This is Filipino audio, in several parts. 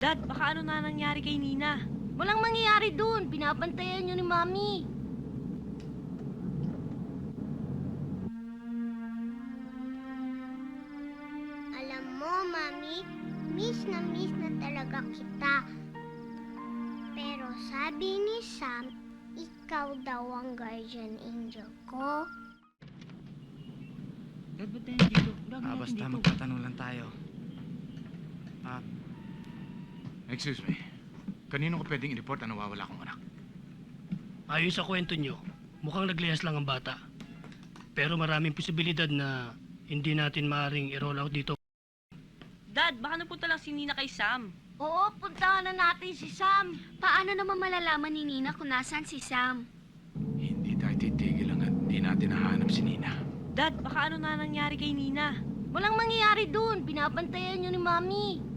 Dad, baka ano na nangyari kay Nina? Walang mangyayari dun. Binabantayan nyo ni Mami. Alam mo, Mami, miss na miss na talaga kita. Pero sabi ni Sam, ikaw daw ang guardian angel ko. Dad, ba't tayo dito? Grabe Ah, natin basta dito. magtatanong lang tayo. Ah, Excuse me. Kanino ko pwedeng i-report na nawawala akong anak? Ayon sa kwento nyo, mukhang naglihas lang ang bata. Pero maraming posibilidad na hindi natin maaring i-roll out dito. Dad, baka napunta lang si Nina kay Sam. Oo, puntahan na natin si Sam. Paano naman malalaman ni Nina kung nasaan si Sam? Hindi tayo titigil hanggat hindi natin nahanap si Nina. Dad, baka ano na nangyari kay Nina? Walang mangyayari dun. Binabantayan nyo ni Mami.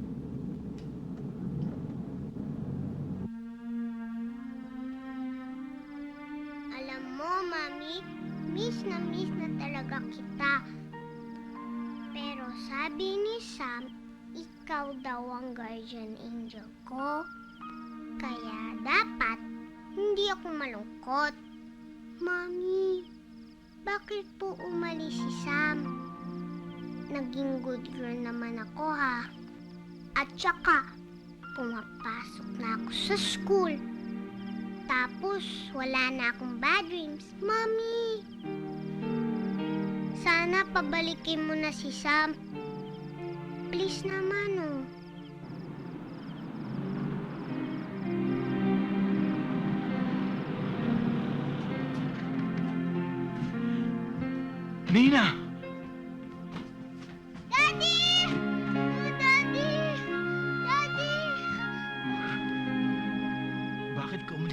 Miss na miss na talaga kita. Pero sabi ni Sam, ikaw daw ang guardian angel ko. Kaya dapat hindi ako malungkot. Mami, bakit po umalis si Sam? Naging good girl naman ako ha. At saka, pumapasok na ako sa school. Tapos, wala na akong bad dreams. Mami! Sana pabalikin mo na si Sam. Please naman oh. Nina!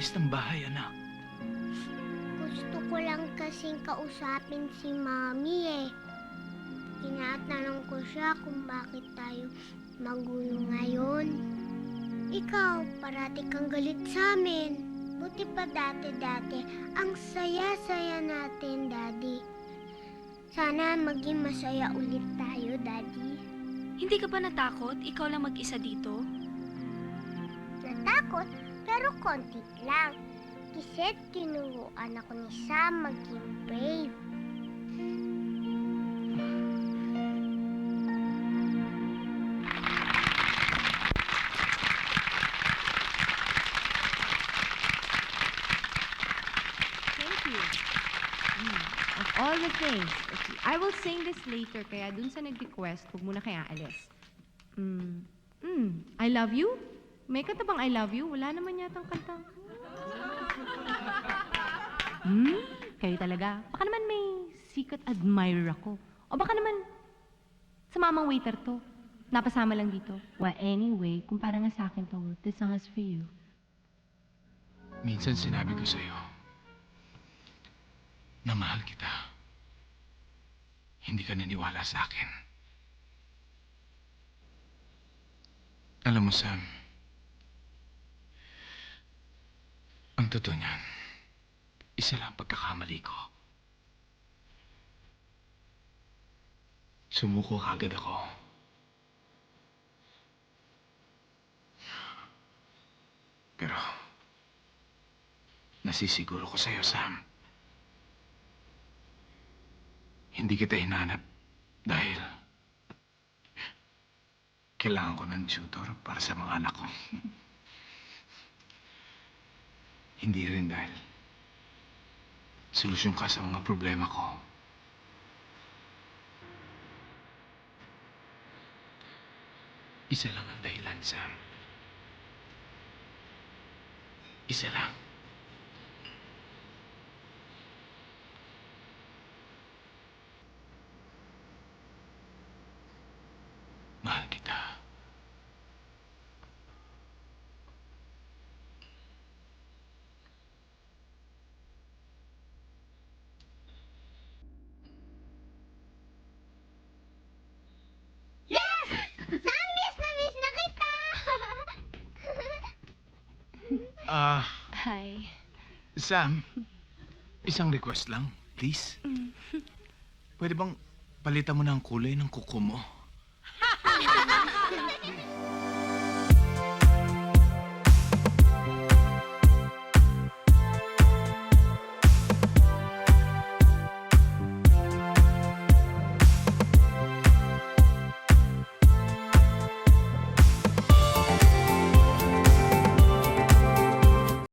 Umalis ng bahay, anak? Gusto ko lang kasing kausapin si Mami eh. Tinatanong ko siya kung bakit tayo magulo ngayon. Ikaw, parati kang galit sa amin. Buti pa dati-dati, ang saya-saya natin, Daddy. Sana maging masaya ulit tayo, Daddy. Hindi ka ba natakot? Ikaw lang mag-isa dito? Natakot, pero konti lang. Kiset tinuruan ako ni Sam maging brave. Thank you. Mm, Of all the things, okay, I will sing this later, kaya dun sa nag-request, huwag muna kaya alis. Mm, mm, I love you? May kanta bang I love you? Wala naman yatang kanta. Hmm? Kayo talaga? Baka naman may secret admirer ako. O baka naman, sa mamang waiter to. Napasama lang dito. Well, anyway, kung para nga sa akin to, this song is for you. Minsan sinabi ko sa'yo na mahal kita. Hindi ka naniwala sa akin. Alam mo, Sam, ang totoo niyan, isa lang ang pagkakamali ko. Sumuko kagad ako. Pero, Nasisiguro ko sa'yo, Sam. Hindi kita hinanap dahil kailangan ko ng tutor para sa mga anak ko. Hindi rin dahil solusyon ka sa mga problema ko. Isa lang ang dahilan, Sam. Isa lang. Mahal kita. Sam, miss na miss na kita! Ah, Hi. Sam. Isang request lang, please. Pwede bang palitan mo na ang kulay ng kuko mo?